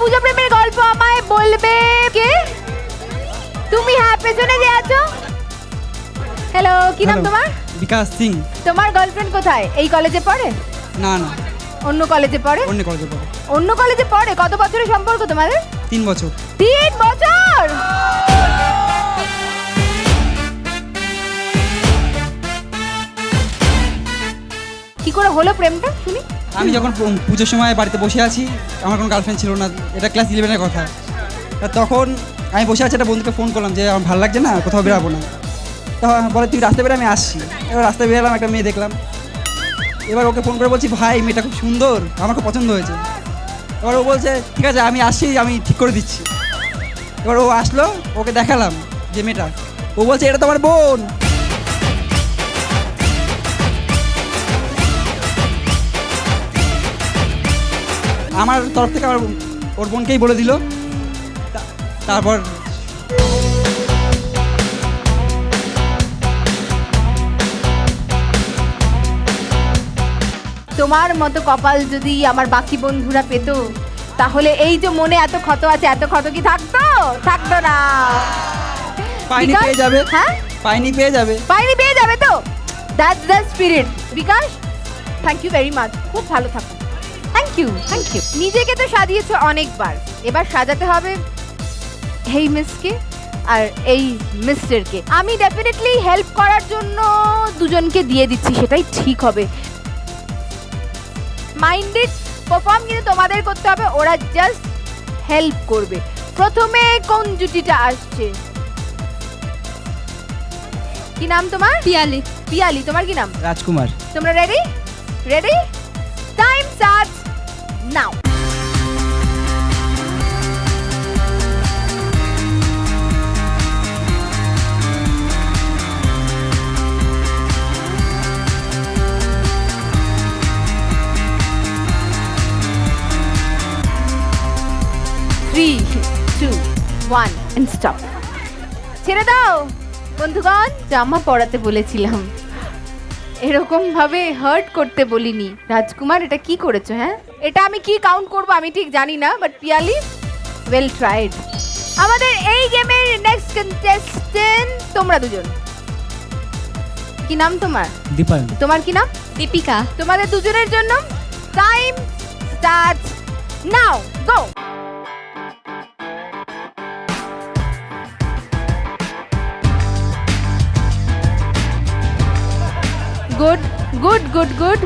পুজো প্রেমের গল্প আমায় বলবে কে? তুমি হ্যাঁ পেছনে যে আছো। হ্যালো কি নাম তোমার? বিকাশ সিং। তোমার গার্লফ্রেন্ড কোথায়? এই কলেজে পড়ে? না না। অন্য কলেজে পড়ে? অন্য কলেজে পড়ে। অন্য কলেজে পড়ে? কত বছরের সম্পর্ক তোমাদের? তিন বছর। তিন বছর! কি করে হলো প্রেমটা? শুনি। আমি যখন পুজোর সময় বাড়িতে বসে আছি, আমার কোনো গার্লফ্রেন্ড ছিল না। এটা ক্লাস ইলেভেনের কথা। তা তখন আমি বসে আছি, একটা বন্ধুকে ফোন করলাম যে, আমার ভালো লাগছে না? কোথাও বেরাবো না। তখন বলে, তুই রাস্তায় বেরে আমি আসছি। এবার রাস্তায় বেরালাম, একটা মেয়ে দেখলাম। এবার ওকে ফোন করে বলছি, ভাই মেয়েটা খুব সুন্দর, আমার খুব পছন্দ হয়েছে। এবার ও বলছে, ঠিক আছে, আমি আসছি, আমি ঠিক করে দিচ্ছি। এবার ও আসলো, ওকে দেখালাম যে মেয়েটা। ও বলছে, এটা তোমার বোন। আমার তরফ থেকে আমার ওর বোনকেই বলে দিল। তারপর তোমার মতো কপাল যদি আমার বাকি বন্ধুরা পেতো তাহলে এই যে মনে এত ক্ষত আছে এত ক্ষত কি থাকতো? থাকতো না। পাইনি পেয়ে যাবে। হ্যাঁ? পাইনি পেয়ে যাবে। পাইনি পেয়ে যাবে তো? That's the spirit Bikash thank you very much খুব ভালো থাকো। থ্যাংক ইউ থ্যাংক ইউ নিজেকে তো সাজিয়েছো অনেকবার। এবার সাজাতে হবে এই মিসকে আর এই মিস্টারকে আমি ডেফিনেটলি হেল্প করার জন্য দুজনকে দিয়ে দিচ্ছি সেটাই ঠিক হবে। মাইন্ডেড পারফর্ম কিন্তু তোমাদের করতে হবে ওরা জাস্ট হেল্প করবে। প্রথমে কোন জুটিটা আসছে? কি নাম তোমার? পিয়ালি। পিয়ালি তোমার কি নাম? রাজকুমার। তোমরা ready ready time start now three two one stop ছেড়ে দাও। বন্ধুগণ জামা পরাতে বলেছিলাম। এরকম ভাবে হার্ট করতে বলিনি। রাজকুমার এটা কি করেছ হ্যাঁ? এটা আমি কি কাউন্ট করব আমি ঠিক জানি না বাট পিয়ালি ওয়েল ট্রাইড আমাদের এই গেমের নেক্সট কন্টেস্টেন্ট তোমরা দুজন। কি নাম তোমার? দীপায়ন। তোমার কি নাম? দীপিকা। তোমাদের দুজনের জন্য time start now go good good good good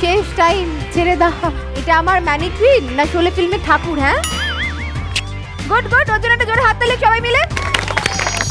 শেষ টাইম ছেড়ে দাও। এটা আমার ম্যানিকুইন না শোলে ফিল্মে ঠাকুর হ্যাঁ? গুড গুড ওর জন্য একটা জোরে হাত তালে, সবাই মিলে।